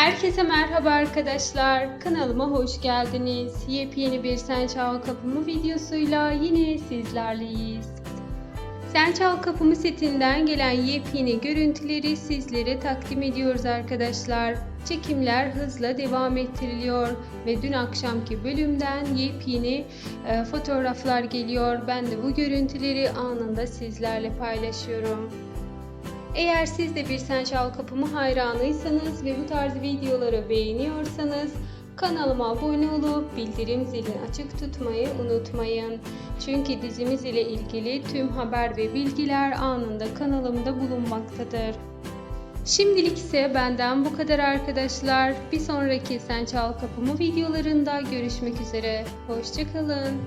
Herkese merhaba arkadaşlar. Kanalıma hoş geldiniz. Yepyeni bir Sen Çal Kapımı videosuyla yine sizlerleyiz. Sen Çal Kapımı setinden gelen yepyeni görüntüleri sizlere takdim ediyoruz arkadaşlar. Çekimler hızla devam ettiriliyor ve dün akşamki bölümden yepyeni e, fotoğraflar geliyor. Ben de bu görüntüleri anında sizlerle paylaşıyorum. Eğer siz de bir Sen Çal Kapımı hayranıysanız ve bu tarz videoları beğeniyorsanız kanalıma abone olup bildirim zilini açık tutmayı unutmayın. Çünkü dizimiz ile ilgili tüm haber ve bilgiler anında kanalımda bulunmaktadır. Şimdilik ise benden bu kadar arkadaşlar. Bir sonraki Sen Çal Kapımı videolarında görüşmek üzere. Hoşçakalın.